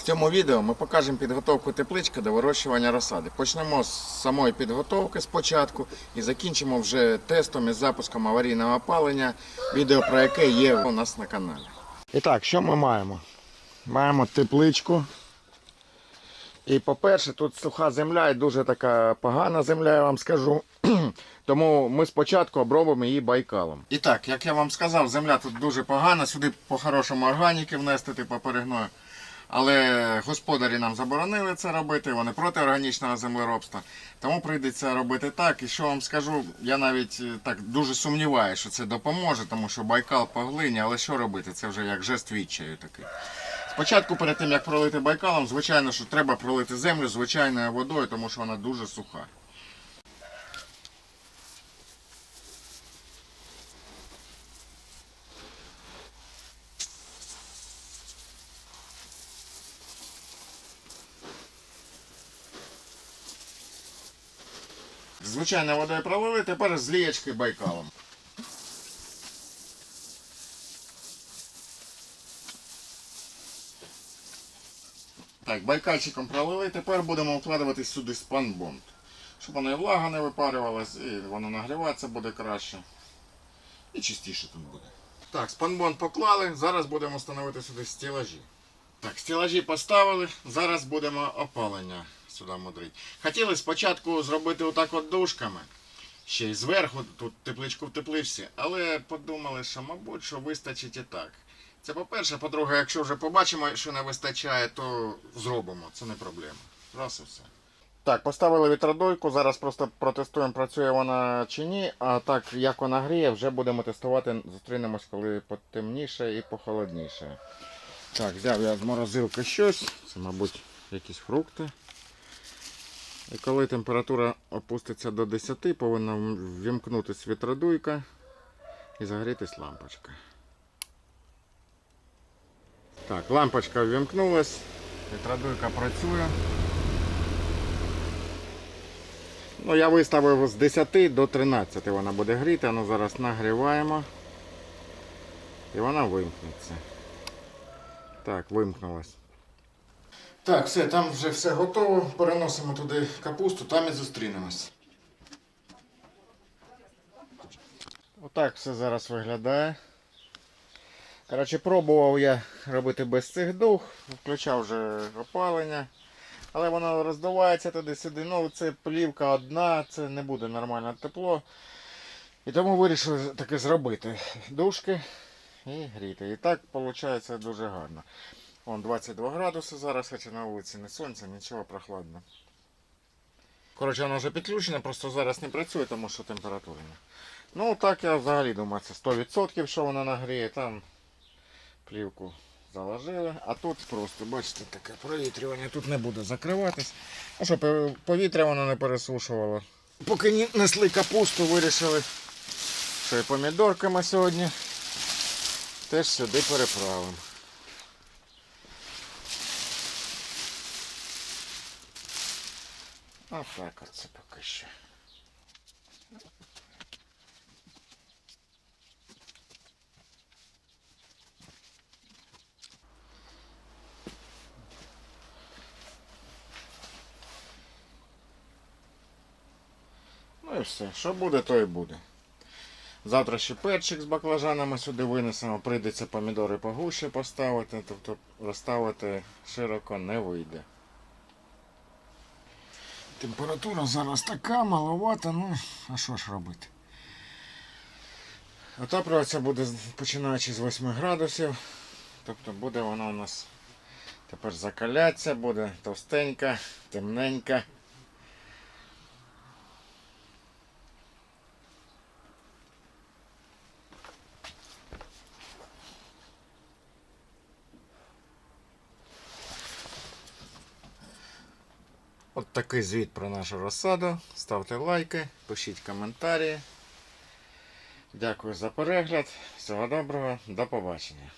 В цьому відео ми покажемо підготовку теплички до вирощування розсади. Почнемо з самої підготовки спочатку і закінчимо вже тестом із запуском аварійного опалення, відео про яке є у нас на каналі. І так, що ми маємо? Маємо тепличку. І по-перше, тут суха земля і дуже така погана земля, я вам скажу. Тому ми спочатку обробимо її байкалом. І так, як я вам сказав, земля тут дуже погана, сюди по-хорошому органіки внести, типу перегною. Але господарі нам заборонили це робити, вони проти органічного землеробства. Тому прийдеться робити так. І що вам скажу, я навіть е, так дуже сумніваюся, що це допоможе, тому що байкал по глині, але що робити? Це вже як жест відчаю такий. Спочатку, перед тим як пролити байкалом, звичайно, що треба пролити землю звичайною водою, тому що вона дуже суха. Звичайною водою пролили, тепер з лієчки байкалом. Так, байкальчиком пролили, тепер будемо вкладувати сюди спанбонд. Щоб вона і влага не випарювалась, і воно нагріватися буде краще. І чистіше тут буде. Так, спанбонд поклали, зараз будемо встановити сюди стілажі. Так, стілажі поставили, зараз будемо опалення сюди мудрити. Хотіли спочатку зробити отак от дужками. Ще й зверху тут тепличку в тепличці, але подумали, що мабуть, що вистачить і так. Це по-перше, по-друге, якщо вже побачимо, що не вистачає, то зробимо. Це не проблема. Раз і все. Так, поставили вітродойку, зараз просто протестуємо, працює вона чи ні. А так, як вона гріє, вже будемо тестувати. Зустрінемось, коли потемніше і похолодніше. Так, взяв я з морозилки щось. Це, мабуть, якісь фрукти. І коли температура опуститься до 10, повинна ввімкнутися вітродуйка і загорітись лампочка. Так, лампочка ввімкнулась, вітродуйка працює. Ну, я виставив з 10 до 13 вона буде гріти, ну зараз нагріваємо. І вона вимкнеться. Так, вимкнулась. Так, все, там вже все готово. Переносимо туди капусту, там і зустрінемось. Отак все зараз виглядає. Коротше, пробував я робити без цих дух, включав вже опалення. Але воно роздувається туди-сюди. Ну, це плівка одна, це не буде нормально тепло. І тому вирішив таки зробити дужки і гріти. І так виходить дуже гарно. Вон 22 градуси зараз, хоча на вулиці не сонце, нічого прохладно. Коротше, воно вже підключено, просто зараз не працює, тому що температурно. Ну так я взагалі думаю, це 100% що воно нагріє. Там плівку заложили, а тут просто, бачите, таке провітрювання тут не буде закриватись. А щоб повітря воно не пересушувало. Поки не- несли капусту, вирішили, що і помідорками сьогодні теж сюди переправимо. А так оце поки що. Ну і все. Що буде, то і буде. Завтра ще перчик з баклажанами сюди винесемо, прийдеться помідори погуще поставити, тобто розставити широко не вийде. Температура зараз така маловата, ну, а що ж робити? Отаплюватися буде починаючи з 8 градусів. Тобто буде вона у нас тепер закалятися, буде товстенька, темненька. От такий звіт про нашу розсаду. Ставте лайки, пишіть коментарі. Дякую за перегляд. Всього доброго, до побачення.